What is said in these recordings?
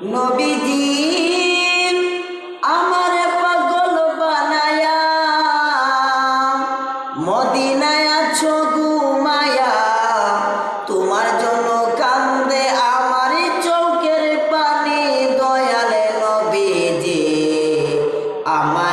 নবীজি আমার পাগল বানায়া, মদিনায় আছো তোমার জন্য কান্দে আমার চৌকের পানি, দয়ালে নবীজি আমার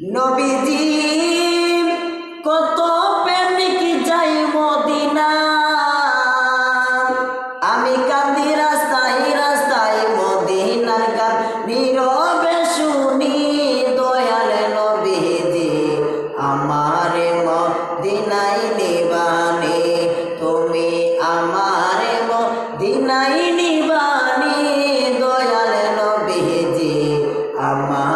নবীজি, কত প্রেমিক যাই মদিনা আমি কান্দি রাস্তায় রাস্তায় মদিনার গান নীরবে শুনি, দয়াল নবীজি, আমার মদিনাই নিবানি, তুমি আমার মদিনাই নিবানি, দয়াল নবীজি, আমার